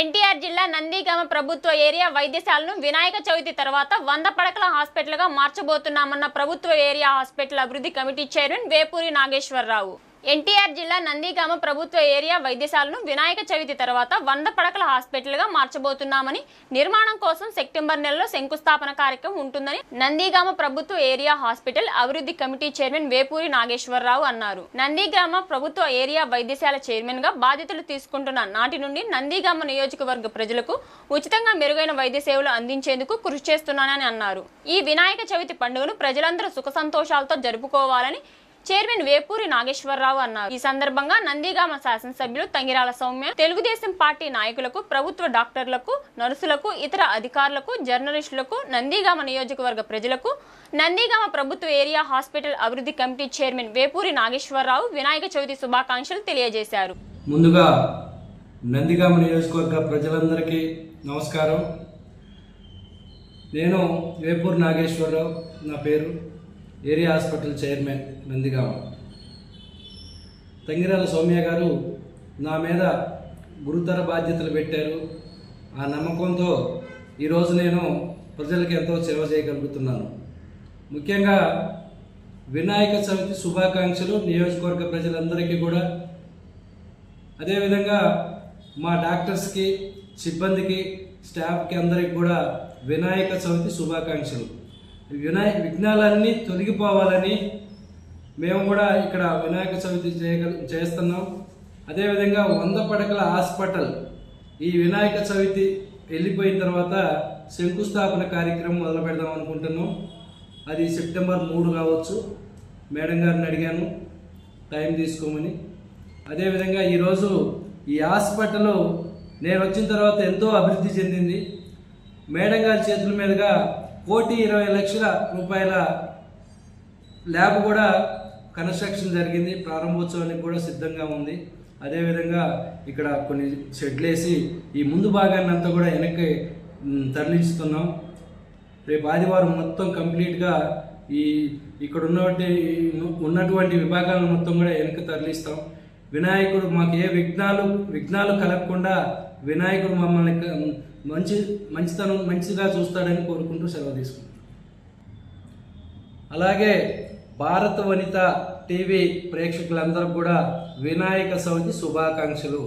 ఎన్టీఆర్ జిల్లా నందిగామ ప్రభుత్వ ఏరియా వైద్యశాలను వినాయక చవితి తర్వాత వంద పడకల హాస్పిటల్గా మార్చబోతున్నామన్న ప్రభుత్వ ఏరియా హాస్పిటల్ అభివృద్ధి కమిటీ చైర్మన్ వేపూరి నాగేశ్వరరావు. ఎన్టీఆర్ జిల్లా నందిగామ ప్రభుత్వ ఏరియా వైద్యశాలను వినాయక చవితి తర్వాత వంద పడకల హాస్పిటల్గా మార్చబోతున్నామని నిర్మాణం కోసం సెప్టెంబర్ నెలలో శంకుస్థాపన కార్యక్రమం ఉంటుందని నందిగామ ప్రభుత్వ ఏరియా హాస్పిటల్ అభివృద్ధి కమిటీ చైర్మన్ వేపూరి నాగేశ్వరరావు అన్నారు. నందిగామ ప్రభుత్వ ఏరియా వైద్యశాల చైర్మన్గా బాధ్యతలు తీసుకుంటున్న నాటి నుండి నందిగామ నియోజకవర్గ ప్రజలకు ఉచితంగా మెరుగైన వైద్య సేవలు అందించేందుకు కృషి చేస్తున్నానని అన్నారు. ఈ వినాయక చవితి పండుగను ప్రజలందరూ సుఖ సంతోషాలతో జరుపుకోవాలని చైర్మన్ వేపూరి నాగేశ్వరరావు అన్నారు. ఈ సందర్భంగా నందిగామ శాసనసభ్యులు తంగిరాల సౌమ్య తెలుగుదేశం పార్టీ నాయకులకు ప్రభుత్వ డాక్టర్లకు నర్సులకు ఇతర అధికారులకు జర్నలిస్టులకు నందిగామ నియోజకవర్గ ప్రజలకు నందిగామ ప్రభుత్వ ఏరియా హాస్పిటల్ అభివృద్ధి కమిటీ చైర్మన్ వేపూరి నాగేశ్వరరావు వినాయక చవితి శుభాకాంక్షలు తెలియజేశారు. ముందుగా నందిగామ నియోజకవర్గ ప్రజలందరికీ నమస్కారం. నేను వేపూర్ నాగేశ్వరరావు నా పేరు area hospital chairman Nandigama Tangirala Soumya గారు నా మీద గురుతర బాధ్యతలు పెట్టారు. ఆ నమ్మకంతో ఈరోజు నేను ప్రజలకు ఎంతో సేవ చేయగలుగుతున్నాను. ముఖ్యంగా వినాయక చవితి శుభాకాంక్షలు నియోజకవర్గ ప్రజలందరికీ కూడా. అదేవిధంగా మా డాక్టర్స్కి సిబ్బందికి స్టాఫ్కి అందరికి కూడా వినాయక చవితి శుభాకాంక్షలు. వినాయ విఘ్నాలన్నీ తొలగిపోవాలని మేము కూడా ఇక్కడ వినాయక చవితి చేయగల చేస్తున్నాం. అదేవిధంగా వంద పడకల హాస్పిటల్ ఈ వినాయక చవితి వెళ్ళిపోయిన తర్వాత శంకుస్థాపన కార్యక్రమం మొదలు పెడదాం అనుకుంటున్నాం. అది సెప్టెంబర్ మూడు కావచ్చు. మేడం గారిని అడిగాను టైం తీసుకోమని. అదేవిధంగా ఈరోజు ఈ హాస్పిటల్ నేను వచ్చిన తర్వాత ఎంతో అభివృద్ధి చెందింది. మేడం గారి చేతుల మీదుగా కోటి ఇరవై లక్షల రూపాయల ల్యాబ్ కూడా కన్స్ట్రక్షన్ జరిగింది. ప్రారంభోత్సవానికి కూడా సిద్ధంగా ఉంది. అదేవిధంగా ఇక్కడ కొన్ని షెడ్లు వేసి ఈ ముందు భాగాన్ని అంతా కూడా వెనక్కి తరలిస్తున్నాం. రేపు ఆదివారం మొత్తం కంప్లీట్గా ఈ ఇక్కడ ఉన్నటువంటి ఉన్నటువంటి విభాగాలను మొత్తం కూడా వెనక్కి తరలిస్తాం. వినాయకుడు మాకు ఏ విఘ్నాలు విఘ్నాలు కలగకుండా వినాయకుడు మమ్మల్ని మంచి మంచితనం మంచిగా చూస్తాడని కోరుకుంటూ సెలవు తీసుకుంటాం అలాగే భారత వనిత టీవీ ప్రేక్షకులందరూ కూడా వినాయక చవితి శుభాకాంక్షలు.